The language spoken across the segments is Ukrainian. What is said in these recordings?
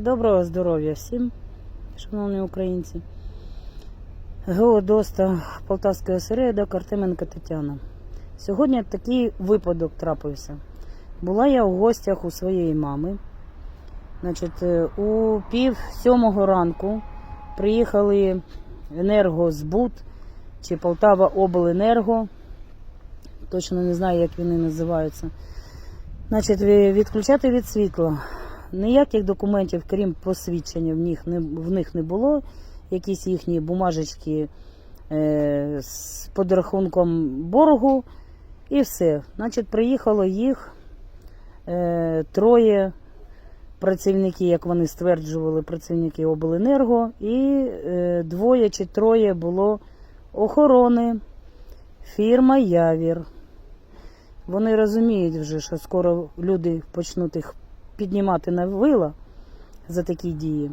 Доброго здоров'я всім, шановні українці. Геодоста Полтавський осередок Артеменко Тетяна. Сьогодні такий випадок трапився. Була я у гостях у своєї мами. Значить, е, у пів сьомого ранку приїхали енергозбут чи Полтава Обленерго. Точно не знаю, як вони називаються. Значить, відключати від світла. Ніяких документів, крім посвідчення, в них не, в них не було. Якісь їхні бумажечки е, з подрахунком боргу і все. Значить, приїхало їх е, троє працівників, як вони стверджували, працівники обленерго, і е, двоє чи троє було охорони, фірма Явір. Вони розуміють вже, що скоро люди почнуть їх піднімати на вила за такі дії.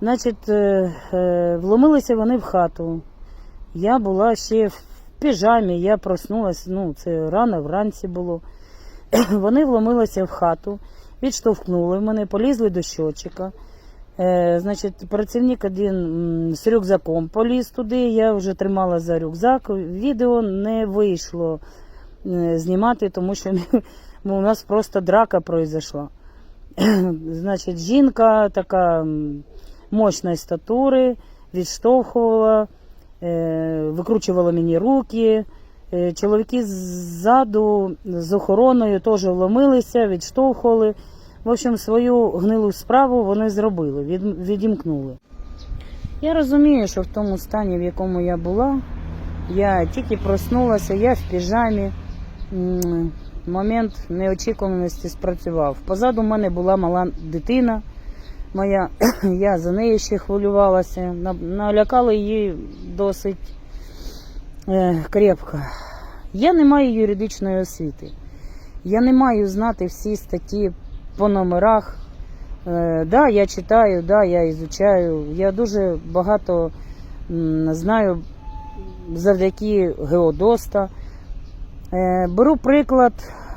Значить, е, е, вломилися вони в хату. Я була ще в піжамі, я проснулася, ну, це рано вранці було. Вони вломилися в хату, відштовхнули мене, полізли до щочика. Е, значить, працівник один з рюкзаком поліз туди, я вже тримала за рюкзак. Відео не вийшло знімати, тому що ну, у нас просто драка произошла. Значить, жінка така мощної статури, відштовхувала, е, викручувала мені руки. Е, Чоловіки ззаду з охороною теж вломилися, відштовхували. В общем, свою гнилу справу вони зробили, від, відімкнули. Я розумію, що в тому стані, в якому я була, я тільки проснулася, я в піжамі. Момент неочікуваності спрацював. Позаду мене була мала дитина моя, я за нею ще хвилювалася, На- налякали її досить е, крепко. Я не маю юридичної освіти. Я не маю знати всі статті по номерах. Е, да, я читаю, да, я ізучаю. Я дуже багато знаю завдяки Геодоста. Е, Беру приклад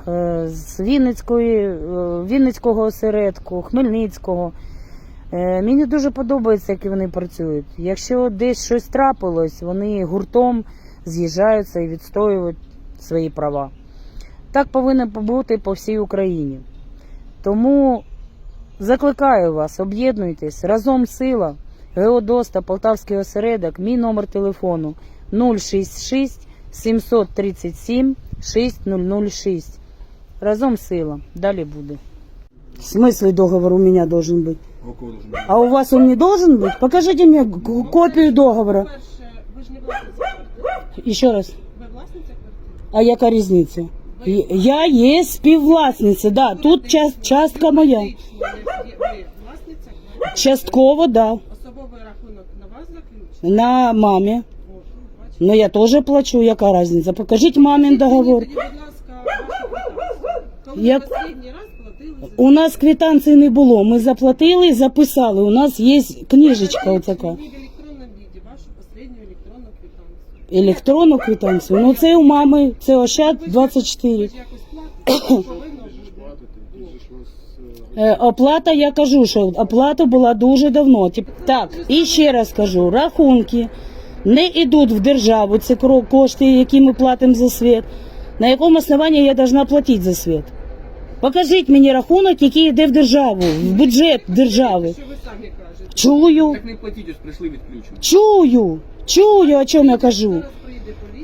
е, з Вінницької, е, Вінницького осередку, Хмельницького. Мені дуже подобається, як вони працюють. Якщо десь щось трапилось, вони гуртом з'їжджаються і відстоюють свої права. Так повинно бути по всій Україні. Тому закликаю вас, об'єднуйтесь разом сила. Геодоста, Полтавський осередок, мій номер телефону 066 737 6006. Разом сила. Далі буде. В смысле договор у меня должен быть? А у кого должен быть? А у вас он не должен быть? Покажите мне г- копию договора. Перше, ви ж не власниця квартири. Ще раз. Ви власниця квартири? А яка різниця? Й- Я є співвласниця, да. Тут час, частка моя. Юридично, Ви ви власниця квартири. Частково, да. Особовий рахунок на вас заключений. На мамі. Ну я теж плачу, яка різниця? Покажіть мамин договор. Тоді, будь ласка. Коли Я- ви останній раз платили за У нас квитанції не було. Ми заплатили записали. У нас є книжечка. Мені в електронному віді вашу останню електронну квитанцію. Електронну квитанцію. Ну це у мами, це Ощад Ви ж 24. якось платите, повинно бути. Е, Оплата, я кажу, що оплата була дуже давно. Тип- Так, і ще раз кажу, рахунки не йдуть в державу. Це кро- кошти, які ми платимо за світ. На якому основанні я должна платити за світ? Покажіть мені рахунок, який йде в державу, в бюджет держави. Що ви самі кажете? Чую, Так не платіть, прийшли відключено. чую, чую, о чому я кажу.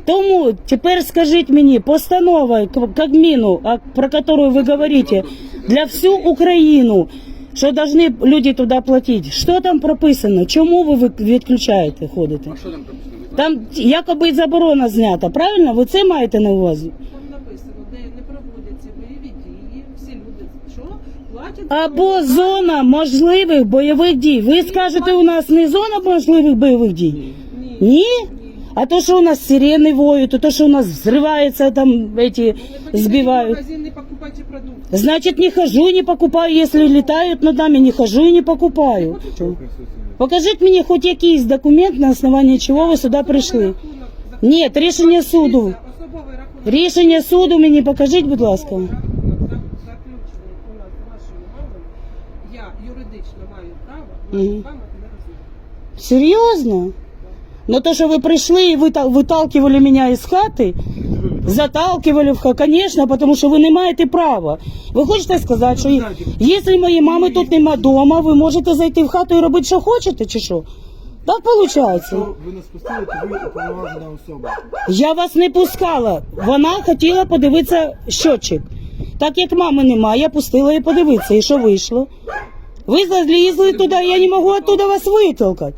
Тому тепер скажіть мені, постанова Кабміну, про яку ви говорите, для всю Україну, що повинні люди туди платити. Що там прописано? Чому ви відключаєте, ходите? А що там прописано? Там якоби заборона знята, правильно? Ви це маєте на увазі? Там написано, де не проводяться бойові дії, всі люди що платять Або зона можливих бойових дій. Ви скажете, у нас не зона можливих бойових дій? Ні. Ні? А то, що у нас сирени воють, то, що у нас взриваються там эти, Ви не збивають. в магазин не покупайте продукти. Значит, не хожу и не покупаю. Если летают над нами, не хожу и не покупаю. Покажіть мені хоч якийсь документ, на основанні чого ви сюди прийшли. Рахунок за- Ні, рішення суду. Особовий рахунок. Рішення суду мені покажіть, будь ласка. Рахунок за- заключений у нас з вашою мамою. я юридично маю право Мгм. навіть з вами не розмовляти. Серйозно? Ну то, що ви прийшли і вита- виталкивали мене із хати, заталкивали в хату, конечно, потому що ви не маєте права. Ви хочете сказати, що якщо моєї мами тут нема вдома, ви можете зайти в хату і робити, що хочете, чи що? Так виходить? Ви нас пустили, то ви уповноважена особа. Я вас не пускала. Вона хотіла подивитися щотчик. Так як мами немає, я пустила її подивитися. І що вийшло? Ви залізли туди, я не можу оттуда вас витолкати.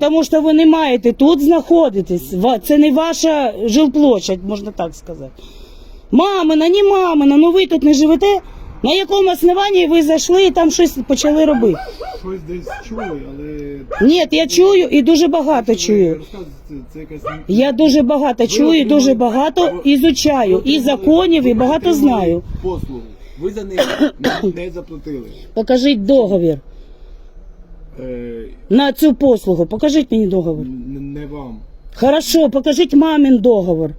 Тому що ви не маєте тут знаходитись. Це не ваша жилплощадь, можна так сказати. Мамина, не мамина, ну ви тут не живете. На якому основанні ви зайшли і там щось почали робити? щось десь чули, але Ні, я чую і дуже багато чую. Я дуже багато чую, і дуже багато ізучаю, і законів, і багато знаю. Послугу. Ви за неї не заплатили. Покажіть договір Е, на цю послугу. Покажіть мені договір. н- не вам. Хорошо, покажіть мамин договор.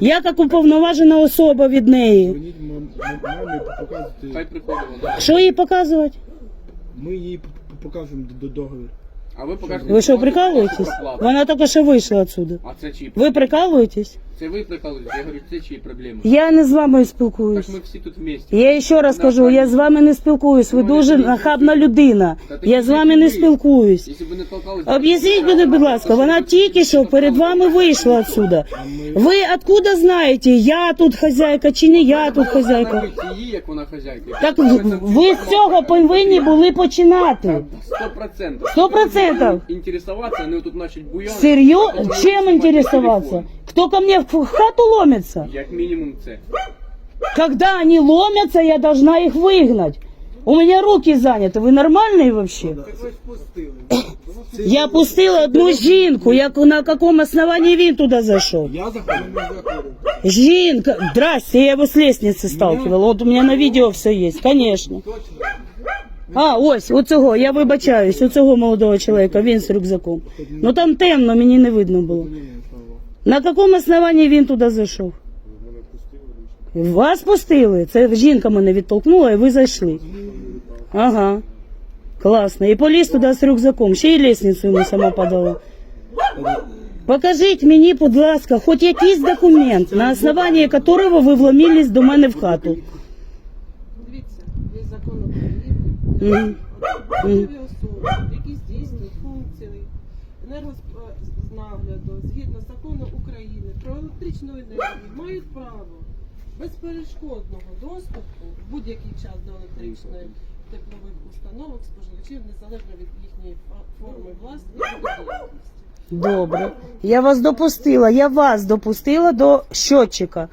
Я як уповноважена особа від неї. Дзвоніть мам- мам- мамі, Хай показуйте. приходить вона. Що їй показувати? Ми їй п- п- покажемо до договір. А ви покажете. Ви що, прикалуєтесь? Вона тільки що вийшла отсюда. А це чиї? Ви прикалуєтесь? Це ви прикалуєтесь? Я говорю, це чиї проблеми? Я не з вами Так спілкуюсь. ми всі тут вместе. Я ще раз кажу, я з вами не спілкуюсь. Ви дуже нахабна людина. Я з вами не спілкуюсь. Якщо б ви не толкались... Об'ясніть мені, будь ласка, вона тільки що перед вами вийшла отсюда. Ви откуда знаєте, я тут хазяйка чи не я тут хазяйка? Її, як вона хазяйка. Так ви з цього повинні були починати. Сто процентов. Сто процентов. Интересоваться, они вот тут потом Чем снимать интересоваться? телефон. Кто ко мне в хату ломится? Як мінімум це. Когда они ломятся, я должна их выгнать. У меня руки заняты. Вы нормальные вообще? Так ви ж пустили. Я пустила одну жінку. Як на каком основании він туди зайшов? Я заходив. Жінка, здрасте, я его с лестницы сталкивала. Вот у меня на видео все есть, конечно. А, ось, оцього, я вибачаюсь, оцього молодого чоловіка, він з рюкзаком. Ну там темно, мені не видно було. На якому основанні він туди зайшов? Вас пустили. Це жінка мене відтолкнула, і ви зайшли. Ага. Класно. І поліз туди з рюкзаком. Ще й лестницю йому сама подала. Покажіть мені, будь ласка, хоч якийсь документ, на основанні якого ви вломились до мене в хату. Дивіться, є закон України. Мгм. Посадові особи, мають право безперешкодного доступу в будь-який час до електричної теплових установок споживачів незалежно від їхньої форми власності діяльності. Добре. Я вас допустила, я вас допустила до щотчика.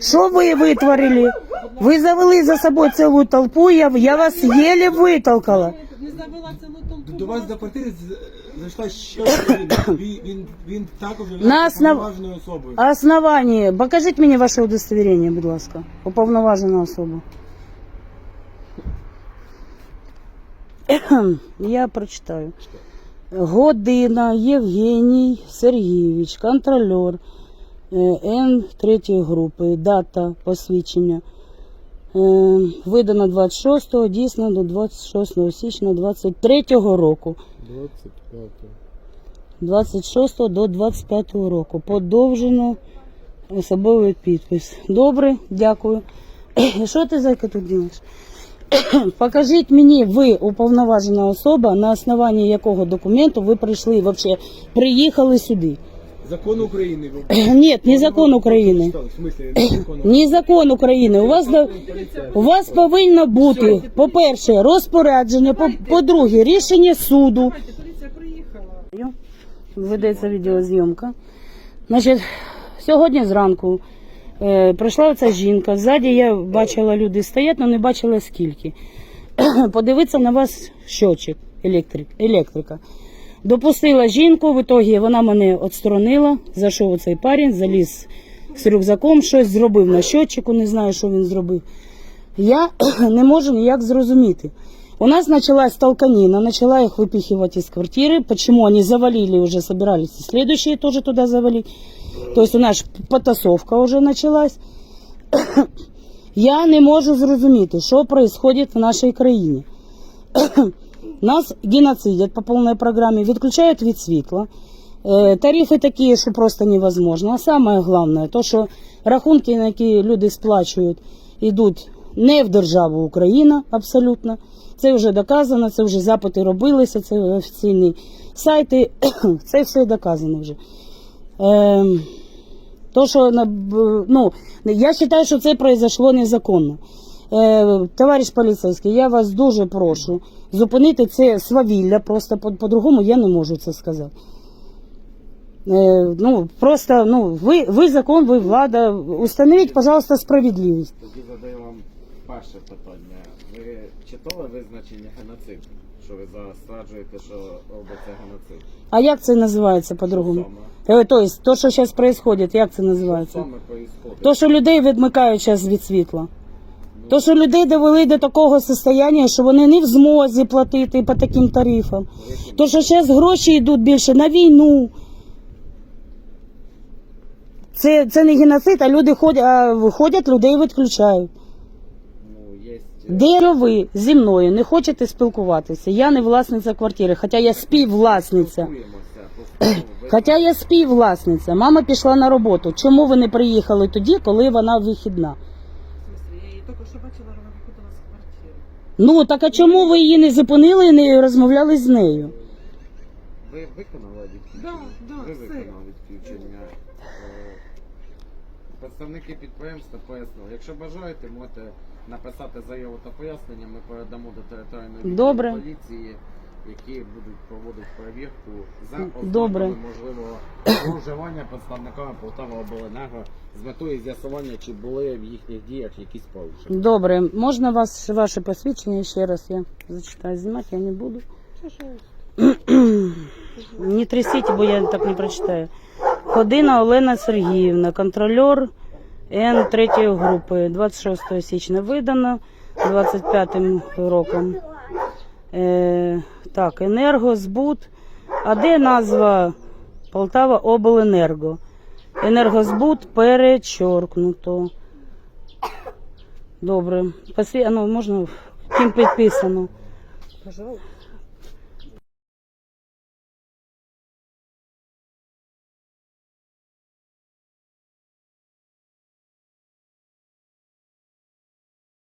Що ви витворили? Ви завели за собою цілу толпу, я, я вас єле витолкала. Не завела цілу толпу. До вас до квартири з- зайшла ще людина. Він, він, він також На є основ- уповноваженою особою. Основання. Покажіть мені ваше удостоверення, будь ласка. Уповноважена особа. Я прочитаю. Година Євгеній Сергійович, контролер е, Н третьої групи, дата посвідчення. Е, Видано 26-го, дійсно до 26 січня 23 року. 25. 26 до 25 року. Подовжено особовий підпис. Добре, дякую. Що ти зайка тут робиш? Покажіть мені, ви уповноважена особа, на основанні якого документу ви прийшли, вообще приїхали сюди. Закон України. Ні, не закон України. Читали? В смислі, не закон України. Не закон України. У вас до- у вас повинно бути, по-перше, розпорядження, по- по-друге, рішення суду. Поліція приїхала. Ведеться відеозйомка. Значить, сьогодні зранку е, прийшла ця жінка. Ззаді я бачила, люди стоять, але не бачила скільки. Подивитися на вас щочик, електрик, електрика. Допустила жінку, в ітогі вона мене відсторонила, зайшов оцей парень, заліз з рюкзаком, щось зробив на щотчику, не знаю, що він зробив. Я не можу ніяк зрозуміти. У нас началась толканина, начала их выпихивать из квартиры. Почему они завалили уже, собирались и следующие тоже туда завалить. То есть у нас потасовка уже началась. Я не можу зрозуміти, що відбувається в нашій країні. нас геноцидят по повній програмі, відключають від світла. Е, Тарифи такі, що просто невозможно. А саме головне, то, що рахунки, на які люди сплачують, йдуть не в державу Україна абсолютно. Це вже доказано, це вже запити робилися, це офіційні сайти, це все доказано вже. Ем, то, що ну, я вважаю, що це произошло незаконно. Е, товариш поліцейський, я вас дуже прошу зупинити це свавілля, просто по- по-другому я не можу це сказати. Е, ну, просто, ну, ви, ви закон, ви влада, установіть, пожалуйста, справедливість. Тоді задаю вам перше питання. Ви читали визначення геноциду? Що ви зараз стверджуєте, що робиться геноцид? А як це називається по-другому? Е, то що зараз відбувається, як це називається? саме? То, що людей відмикають зараз від світла. То, що людей довели до такого состояння, що вони не в змозі платити по таким тарифам. То, що зараз гроші йдуть більше на війну. Це, це не геноцид, а люди ходять, а людей відключають. Де ви зі мною не хочете спілкуватися? Я не власниця квартири, хоча я співвласниця. Хоча я співвласниця. Мама пішла на роботу. Чому ви не приїхали тоді, коли вона вихідна? В смысле, я її тільки що бачила, вона виходила з квартири. Ну так а чому ви її не зупинили і не розмовляли з нею? Ви виконали відключення? Да, да, ви все. виконали відключення. Е, Представники підприємства пояснили. Якщо бажаєте, можете написати заяву та пояснення. Ми передамо до територіальної відділу Добре. поліції, які будуть проводити перевірку за Добре. ознаками можливого зловживання представниками Полтава обленерго з метою з'ясування, чи були в їхніх діях якісь порушення. Добре, можна вас ваше посвідчення ще раз я зачитаю. Знімати я не буду. Не трясіть, бо я так не прочитаю. Ходина Олена Сергіївна, контрольор Н 3 групи, 26 січня видано, 25 роком. Е, так, енергозбут. А де назва Полтава Обленерго? Енергозбут перечоркнуто. Добре. Послі... Ну, можна ким підписано?